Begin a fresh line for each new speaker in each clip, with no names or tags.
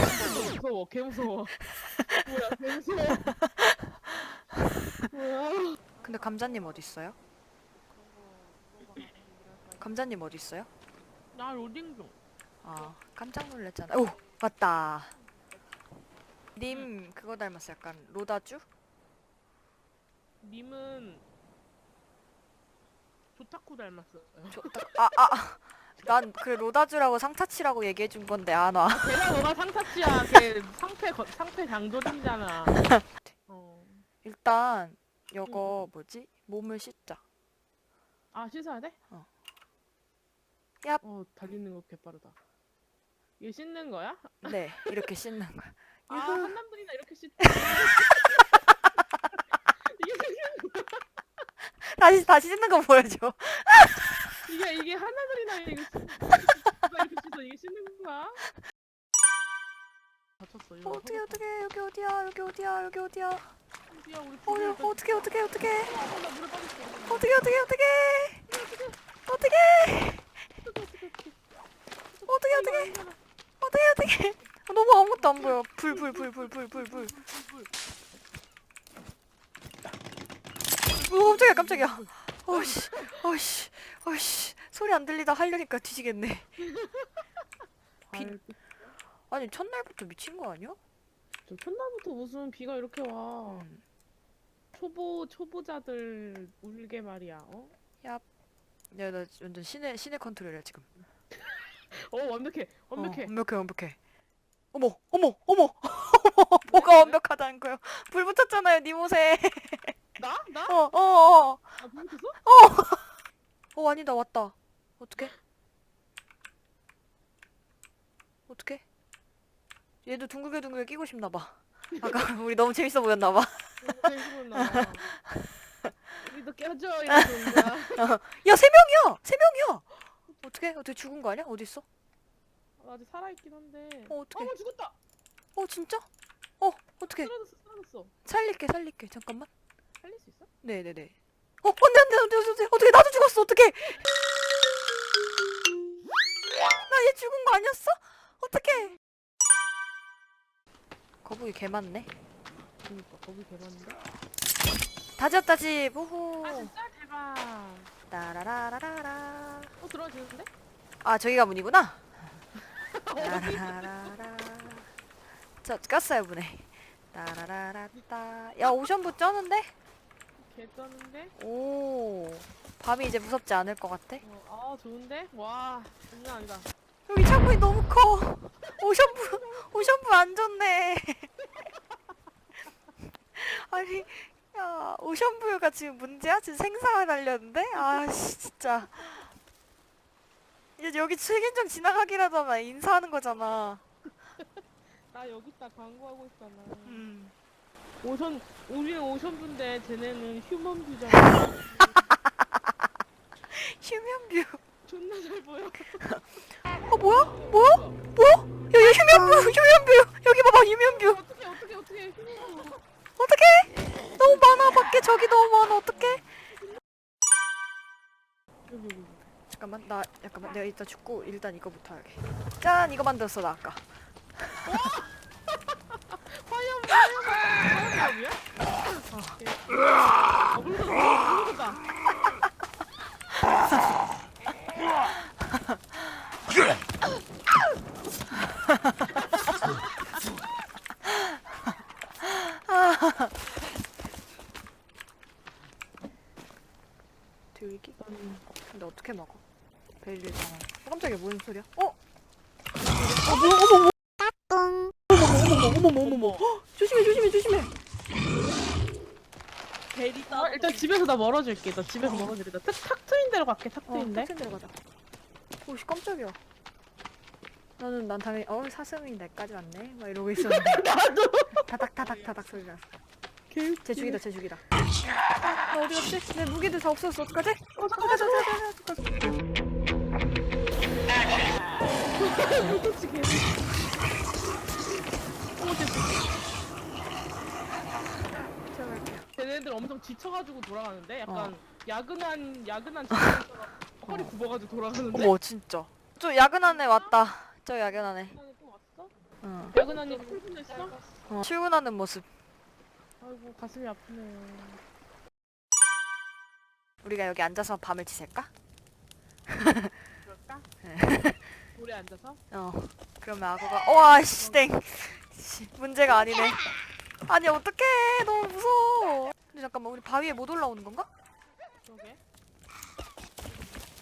무서워 개 무서워 뭐야 개 무서워 뭐야
근데 감자님 어디 있어요? 감자님 어디 있어요?
나 로딩 중
아 깜짝 놀랐잖아. 오 맞다. 님 그거 닮았어. 약간 로다주?
님은 조타쿠 닮았어요
아아 난 그래 로다주라고 상타치라고 얘기해 준 건데 안 와.
걔가 너가 상타치야 걔 상패 거- 상패 장조림이잖아 어.
일단 요거 뭐지? 몸을 씻자.
아 씻어야 돼?
어. 얍.
어 달리는 거 개빠르다 얘 씻는 거야?
네 이렇게 씻는 거야.
아
유후.
한 남들이나 이렇게 씻 이게
다시 다시 씻는 거 보여줘.
이게 이게 하나들이나 이거 누가 이렇게 씻어 이게 씻는 거야? 다쳤어 이거
어, 어떻게 어떻게 여기 어디야? 여기 어디야? 여기 어디야.
어디야 우리
어 어, 어떻게 어떻게 어떻게
나- 나 물에 빠졌어
어떻게 어떻게 어떻게 어떻게 어떻게 어떻게 어떻게 어떻게 아, 너무 아무것도 안 보여. 불 불 불 불 불 불불. 오 깜짝이야 깜짝이야 어씨 어씨 어씨. 소리 안 들리다 하려니까 뒤지겠네. 비- 아니 첫날부터 미친 거 아니야?
저 첫날부터 무슨 비가 이렇게 와.
음.
초보 초보자들 울게 말이야 어?
야 나 완전 신의 신의 컨트롤이야 지금.
어 완벽해 완벽해.
어, 완벽해 완벽해. 어머 어머 어머. 뭐가 완벽하다는 거요 불 붙었잖아요 니 옷에
나? 나?
어 어 어.
아 불붙었어?
어. 아니다 왔다. 어떡해? 어떡해? 얘도 둥글게 둥글게 끼고 싶나봐. 아까 우리 너무 재밌어 보였나봐.
재밌구나 우리도 껴줘 이러는 거야
야 세 명이야! 세 명이야! 어떡해? 어떻게 죽은 거 아니야? 어디 있어?
나 아직 살아있긴 한데.
어 어떡해?
어머 죽었다!
어 진짜? 어 어떡해?
쓰러졌어 쓰러졌어.
살릴게 살릴게. 잠깐만? 네네네. 어 안돼 안돼 안돼 안돼 어떻게 나도 죽었어 어떡해. 나얘 죽은 거 아니었어? 어떡해. 거북이 개 많네.
그니까 거기 대박인데?
다 지었다 집. 오호.
아 진짜? 대박.
따라라라라라.
어 들어와지는데?
아 저기가 문이구나? 따라라라라. 저 깠어요 문에. 따라라라따. 야 오션부 쩌는데
개 쩌는데?
오 밤이 이제 무섭지 않을 것 같아
어, 아 좋은데? 와 장난 아니다
여기 창문이 너무 커 오션부 오션부 안 좋네 아니 야 오션부가 지금 문제야? 지금 생사가 달렸는데? 아씨 진짜 이제 여기 책임좀 지나가기라도 하면 인사하는 거잖아
나 여기 있다 광고하고 있잖아
음.
오션 우리는 오션부인데 쟤네는 휴먼뷰잖아.
휴면뷰.
존나 잘 보여.
어 뭐야? 뭐야? 뭐야? 야, 야 휴면뷰 휴면뷰. 여기 봐봐 휴면뷰.
어떻게 어떻게 어떻게 휴먼뷰.
어떡해? 너무 많아 밖에 저기 너무 많아. 어떡해?
여기 여기
잠깐만 나 잠깐만. 내가 이따 죽고 일단 이거부터 하게. 짠 이거 만들었어 나 아까.
화염
들기? 근데 어떻게 먹어? 베일리 어, 깜짝이야 무슨 소리야? 어? 어 뭐, 어머 어머 어머 어머 어머 어머 어머 조심해 조심해 조심해
아, 일단 집에서 나 멀어질게. 나 집에서 멀어질게. 나 탁, 탁 트인 데로 갈게 탁
어
트인 데.
탁신 들어가자. 오씨 깜짝이야. 나는 난 당연히 어 사슴이 내까지 왔네? 막 이러고 있었는데.
나도.
타닥 타닥 타닥 소리 났어. 쟤 죽이다 쟤 죽이다. 나 어디 갔지? 내 무기들 다 없어졌어. 어떡하지? 어 가자 가자 가자 가자
불꽃이 개 어머 쟤 쟤네들 엄청 지쳐가지고 돌아가는데 약간
어.
야근한 야근한 직원처럼 허리 굽어가지고 돌아가는데
어머 진짜 저 야근한 애 왔다 저
왔어?
어.
야근하니 출근했어?
어. 출근하는 모습.
아이고 가슴이 아프네.
우리가 여기 앉아서 밤을 지샐까?
그럴까? 오래 앉아서?
어. 그러면 악어가 와 씨, 땡. 씨, 문제가 아니네. 아니 어떡해 너무 무서워. 근데 잠깐만 우리 바위에 못 올라오는 건가?
그러게.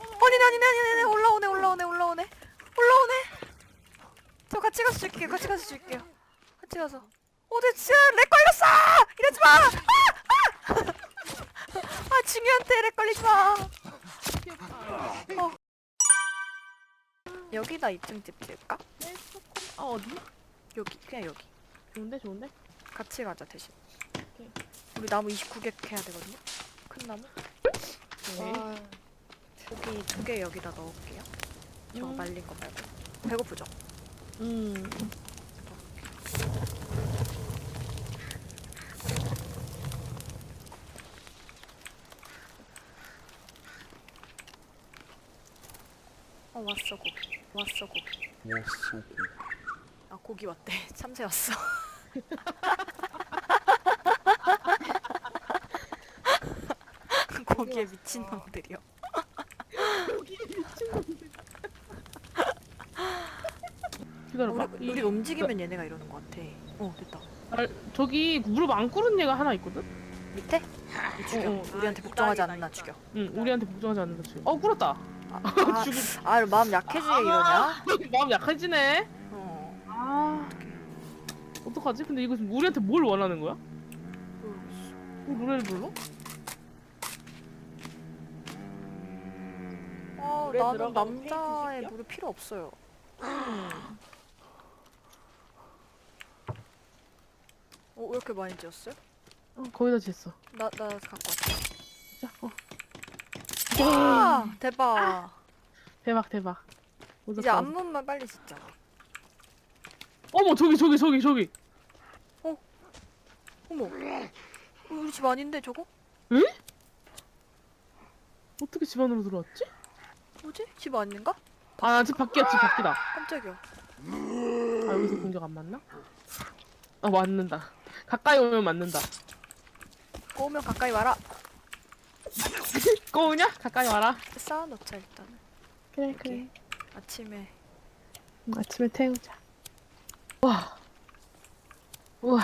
아니네 아니네 아니네 아니네. 올라오네 올라오네 올라오네 올라오네. 저 같이 가서 줄게요 같이 가서 줄게요. 같이 가서. 어제 진짜 렉 걸렸어. 이러지 마. 아, 아. 아 중요한데 렉 걸리지 마.
귀엽다.
여기다 2층 집 지을까?
네. 아 어디?
여기 그냥 여기.
좋은데 좋은데?
같이 가자 대신.
오케이.
우리 나무 29개 해야 되거든요. 큰 나무.
네.
고기 두 개 여기다 넣을게요. 저거
음.
말린 거 말고. 배고프죠?
음.
어 왔어 고기. 왔어 고기.
왔어
아 고기 왔대. 참새 왔어. 고기에 미친 놈들이요.
기다려봐.
우리, 우리 움직이면 얘네가 이러는 것 같아. 어 됐다.
아, 저기 무릎 안 꿇은 얘가 하나 있거든?
밑에? 이 죽여.
어, 어.
우리한테 복종하지 않는다 죽여.
응, 우리한테 복종하지 않는다 지금. 어, 꿇었다.
아,
죽이.
아, 아 마음 약해지게 이러냐?
마음 약해지네.
어.
아, 어떡하지? 근데 이거 지금 우리한테 뭘 원하는 거야?
모르겠어.
왜 노래를 불러?
어,
물에
나는 남자의
페이크
물이 필요 없어요. 어, 왜 이렇게 많이 지었어요?
어, 거기다 지었어.
나, 나 갖고 왔어.
자, 어.
와, 대박.
대박, 대박.
이제
어떡하-
앞문만 빨리 짓자.
어머, 저기, 저기, 저기, 저기.
어머. 우리 집 아닌데 저거?
어떻게 집 안으로 들어왔지?
뭐지? 집 아닌가?
아, 집 밖이야, 집 밖이다.
깜짝이야.
아, 여기서 공격 안 맞나? 아, 맞는다. 가까이 오면 맞는다.
오면 가까이 와라.
꼬우냐? 가까이 와라.
쌓아놓자 일단은.
그래,
그래. 아침에
음, 아침에 태우자. 와. 우와.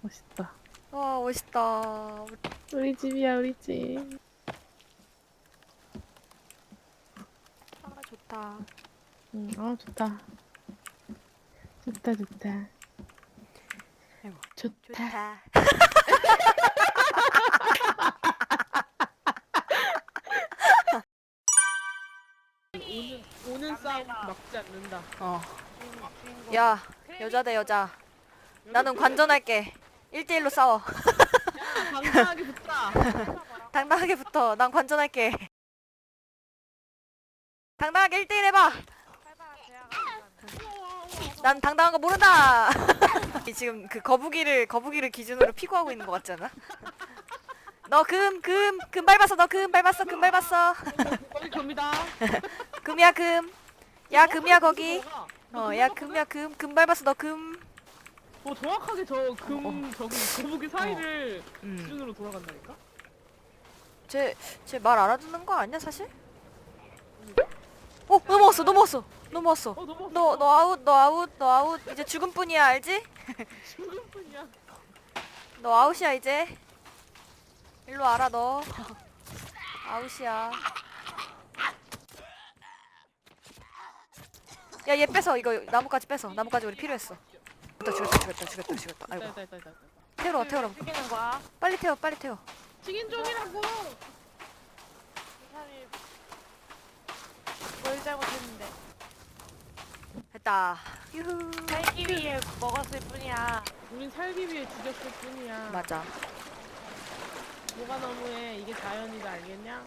멋있다.
와 멋있다. 우리
우리 집이야, 우리 집.
아 좋다.
응, 아, 좋다. 좋다, 좋다.
아이고,
좋다.
좋다.
오는, 오는 싸움 막지 않는다.
어. 야 여자 대 여자. 나는 관전할게. 1대1로 싸워.
당당하게 붙자.
당당하게 붙어. 난 관전할게. 당당하게 1대1 해봐. 난 당당한 거 모른다. 이 지금 그 거북이를 거북이를 기준으로 피구하고 있는 것 같지 않아? 너 금, 금, 금 밟았어. 너 금 밟았어. 금 밟았어.
거기 겁니다.
금이야 금. 야 금이야 거기. 어, 야 금이야 금. 금 밟았어. 너 금.
어, 정확하게 저 금, 저기 거북이 사이를
음.
기준으로 돌아간다니까?
쟤쟤 말 알아듣는 거 아니야 사실? 어 넘어왔어 넘어왔어 넘어왔어.
어, 너무
너너 아웃 너 아웃 너 아웃 이제 죽은 뿐이야 알지?
죽을 뿐이야.
너 아웃이야 이제. 일로 와라 너. 아웃이야. 야 얘 뺏어 이거 나무까지 뺏어 나무까지 우리 필요했어. 죽였다 죽였다 죽였다 죽였다
죽였다.
아이고
있다, 있다, 있다.
태워라 태워라
죽이는 거야?
빨리 태워 빨리 태워.
튀긴 종이라고!
사람이 뭘 잘못했는데
됐다. 유후.
살기 위해 먹었을 뿐이야
우린 살기 위해 죽였을 뿐이야.
맞아.
뭐가 너무해. 이게 자연이다, 알겠냐?